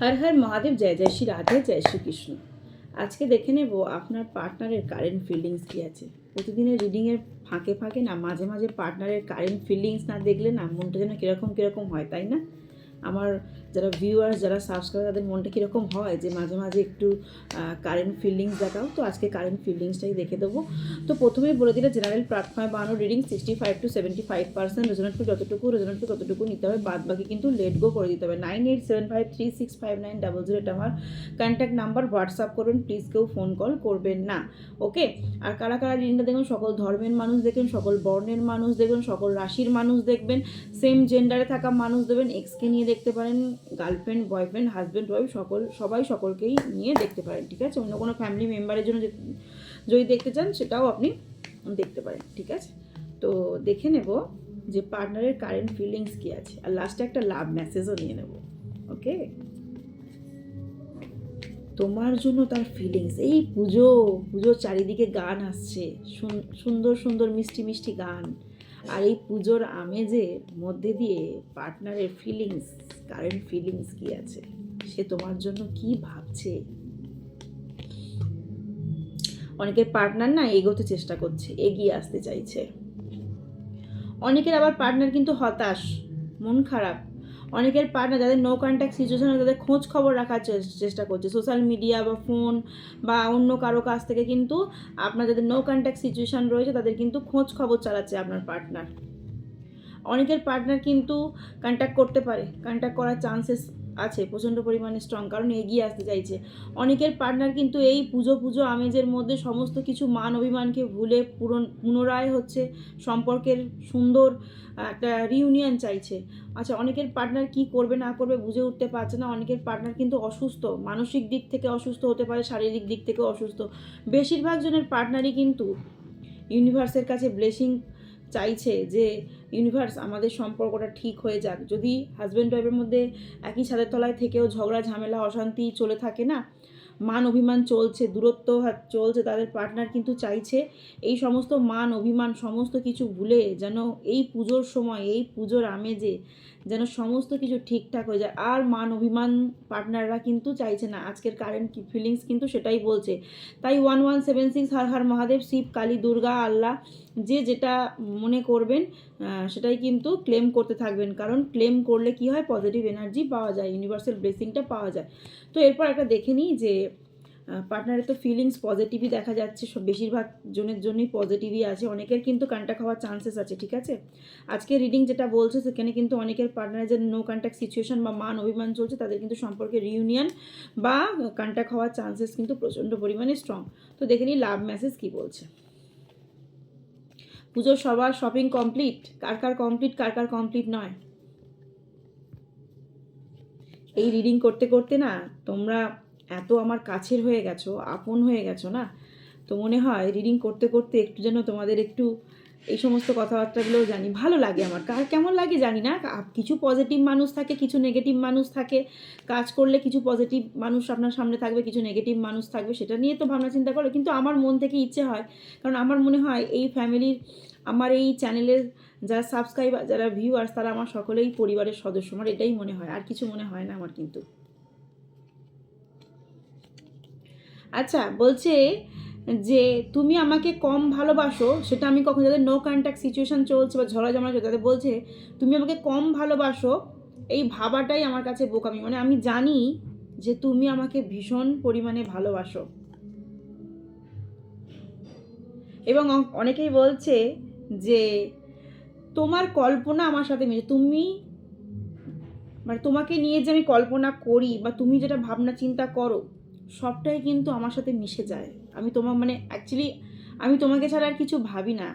হর হর মহাদেব, জয় জয় শ্রী রাধে, জয় শ্রীকৃষ্ণ আজকে দেখে নেব আপনার পার্টনারের কারেন্ট ফিলিংস কী আছে। প্রতিদিনের রিডিংয়ের ফাঁকে ফাঁকে না, মাঝে মাঝে পার্টনারের কারেন্ট ফিলিংস না দেখলে না, মনটা যেন কীরকম কীরকম হয়, তাই না? আমার যারা ভিউয়ার্স যারা সাবস্ক্রাইবার তাদের মনটা কীরকম হয়? যে মাঝে মাঝে একটু কারেন্ট ফিল্ডিংস দেখাও। তো আজকে কারেন্ট ফিল্ডিংসটাই দেখে দেবো। তো প্রথমেই বলে দিলে জেনারেল প্ল্যাটফর্মে বানানো reading sixty five to seventy five percent resonate যতটুকু রেজনেট ততটুকু নিতে হবে। বাদ বাকি কিন্তু লেট গো করে দিতে হবে। Nine eight seven five three six five nine double zero এটা আমার। কন্ট্যাক্ট নাম্বার হোয়াটসঅ্যাপ করবেন। প্লিজ কেউ ফোন কল করবেন না। ওকে আর কারা কারা রিডিংটা দেখবেন সকল ধর্মের মানুষ দেখবেন, সকল বর্ণের মানুষ দেখবেন, সকল রাশির মানুষ দেখবেন সেম জেন্ডারে থাকা মানুষ দেবেন এক্সকে নিয়ে দেখতে পারেন। গার্লফ্রেন্ড বয়ফ্রেন্ড হাজব্যান্ড ওয়াইফ সকল, সবাই সকলকেই নিয়ে দেখতে পারেন, ঠিক আছে? অন্য কোনো ফ্যামিলি মেম্বারের জন্য যদি দেখতে চান, সেটাও আপনি দেখতে পারেন, ঠিক আছে? তো দেখে নেব যে পার্টনারের কারেন্ট ফিলিংস কী আছে। আর লাস্টে একটা লাভ মেসেজও নিয়ে নেব ওকে তোমার জন্য তার ফিলিংস এই পুজো, পুজোর চারিদিকে গান আসছে, সুন- সুন্দর সুন্দর, মিষ্টি মিষ্টি গান। আর এই পুজোর আমেজের মধ্যে দিয়ে পার্টনারের ফিলিংস কারেন্ট ফিলিংস কি আছে? সে তোমার জন্য কি ভাবছে? অনেকের পার্টনার না এগোতে চেষ্টা করছে, এগিয়ে আসতে চাইছে। অনেকের আবার পার্টনার কিন্তু হতাশ, মন খারাপ। অনেকের পার্টনার যাদের নো কন্ট্যাক্ট সিচুয়েশন তাদের খোঁজ খবর রাখার চেষ্টা করছে। সোশ্যাল মিডিয়া বা ফোন বা অন্য কারও কাছ থেকে কিন্তু আপনার যাদের নো কন্ট্যাক্ট সিচুয়েশান রয়েছে, তাদের কিন্তু খোঁজ খবর চালাচ্ছে আপনার পার্টনার অনেকের পার্টনার কিন্তু কন্ট্যাক্ট করতে পারে। কন্ট্যাক্ট করার চান্সেস আছে, প্রচণ্ড পরিমাণে স্ট্রং কারণ এগিয়ে আসতে চাইছে। অনেকের পার্টনার কিন্তু এই পুজো পুজো আমেজের মধ্যে সমস্ত কিছু মান অভিমানকে ভুলে পুরন, পুনরায় হচ্ছে সম্পর্কের সুন্দর একটা রিউনিয়ন চাইছে। আচ্ছা অনেকের পার্টনার কি করবে না করবে বুঝে উঠতে পারছে না, অনেকের পার্টনার কিন্তু অসুস্থ, মানসিক দিক থেকে অসুস্থ হতে পারে, শারীরিক দিক থেকে অসুস্থ। বেশিরভাগ জনের পার্টনারই কিন্তু ইউনিভার্সের কাছে ব্লেসিং চাইছে যে ইউনিভার্স আমাদের সম্পর্কটা ঠিক হয়ে যাক। যদি হাজব্যান্ড ওয়াইফের মধ্যে একই ছাদের তলায় থেকেও ঝগড়া, ঝামেলা, অশান্তি চলে থাকে না মান অভিমান চলছে, দূরত্ব চলছে, তাদের পার্টনার কিন্তু চাইছে এই সমস্ত মান অভিমান, সমস্ত কিছু ভুলে যেন এই পুজোর সময়, এই পুজোর আমেজে যেন সমস্ত কিছু ঠিকঠাক হয়ে যায়। আর মান অভিমান পার্টনাররা কিন্তু চাইছে না। আজকের কারেন্ট ফিলিংস কিন্তু সেটাই বলছে। তাই one one seven six Har Har Mahadev, Shiv, Kali, Durga Allah যে যেটা মনে করবেন সেটাই কিন্তু ক্লেম করতে থাকবেন। কারণ ক্লেম করলে কি হয়? পজিটিভ এনার্জি পাওয়া যায় ইউনিভার্সাল ব্লেসিংটা পাওয়া যায়। তো এরপর একটা দেখে নিই যে পার্টনারের তো ফিলিংস পজিটিভই দেখা যাচ্ছে বেশিরভাগ জনের জন্যই পজিটিভই আছে, অনেকের কিন্তু কন্ট্যাক্ট হওয়ার চান্সেস আছে, ঠিক আছে? আজকে রিডিং যেটা বলছে, সেখানে কিন্তু অনেকের পার্টনারের যে নো কন্ট্যাক্ট সিচুয়েশন বা মান অভিমান চলছে, তাদের কিন্তু সম্পর্কে রিউনিয়ন বা কন্ট্যাক্ট হওয়ার চান্সেস কিন্তু প্রচণ্ড পরিমাণে স্ট্রং তো দেখে নিই লাভ মেসেজ কী বলছে। পুজোর সবার শপিং কমপ্লিট কার কার কমপ্লিট কার কার কমপ্লিট নয়? এই রিডিং করতে করতে না, তোমরা এত আমার কাছের হয়ে গেছো, আপন হয়ে গেছো না? তো মনে হয় রিডিং করতে করতে একটু যেন তোমাদের একটু এই সমস্ত কথাবার্তাগুলোও জানি। ভালো লাগে আমার। কার কেমন লাগে জানি না। কিছু পজিটিভ মানুষ থাকে, কিছু নেগেটিভ মানুষ থাকে। কাজ করলে কিছু পজিটিভ মানুষ আপনার সামনে থাকবে, কিছু নেগেটিভ মানুষ থাকবে, সেটা নিয়ে তো ভাবনা চিন্তা করে। কিন্তু আমার মন থেকে ইচ্ছে হয়, কারণ আমার মনে হয় এই ফ্যামিলির আমার এই চ্যানেলের যারা সাবস্ক্রাইবার যারা ভিউয়ার্স তারা আমার সকলেই পরিবারের সদস্য। আমার এটাই মনে হয়। আর কিছু মনে হয় না আমার কিন্তু। আচ্ছা বলছে যে তুমি আমাকে কম ভালোবাসো, সেটা আমি কখন যাদের নো কন্ট্যাক্ট সিচুয়েশন চলছে বা ঝড়া ঝামেলা চলছে, তাদের বলছে, তুমি আমাকে কম ভালোবাসো। এই ভাবাটাই আমার কাছে বোকামি। মানে আমি জানি যে তুমি আমাকে ভীষণ পরিমাণে ভালোবাসো। এবং অনেকেই বলছে যে, তোমার কল্পনা আমার সাথে মিলে, তুমি মানে তোমাকে নিয়ে যে আমি কল্পনা করি বা তুমি যেটা ভাবনা চিন্তা করো সবটাই কিন্তু আমার সাথে মিশে যায়। আমি তোমার মানে অ্যাকচুয়ালি আমি তোমাকে ছাড়া আর কিছু ভাবি না।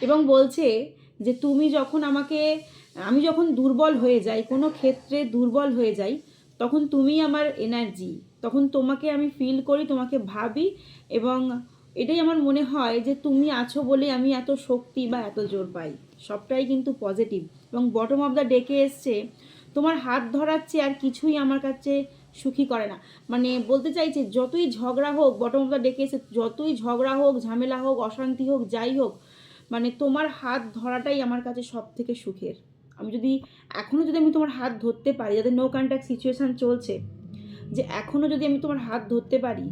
এবং বলছে যে তুমি যখন আমাকে, আমি যখন দুর্বল হয়ে যাই, কোনো ক্ষেত্রে দুর্বল হয়ে যাই, তখন তুমি আমার এনার্জি তখন তোমাকে আমি ফিল করি, তোমাকে ভাবি এবং এটাই আমার মনে হয় যে তুমি আছো বলে আমি এত শক্তি বা এত জোর পাই। সবটাই কিন্তু পজিটিভ এবং বটম অফ দ্য ডেকে এসছে তোমার হাত ধরাচ্ছে আর কিছুই আমার কাছে সুখী করে না। মানে বলতে চাইছে, যতই ঝগড়া হোক বটম অফ দ্য ডেকে এসে যতই ঝগড়া হোক, ঝামেলা হোক, অশান্তি হোক, যাই হোক মানে তোমার হাত ধরাটাই আমার কাছে সব থেকে সুখের। আমি যদি এখনও যদি আমি তোমার হাত ধরতে পারি, যাদের নো কন্ট্যাক্ট সিচুয়েশান চলছে, যে এখনও যদি আমি তোমার হাত ধরতে পারি,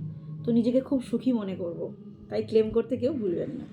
তো নিজেকে খুব সুখী মনে করব। তাই ক্লেম করতে কেউ ভুলবেন না।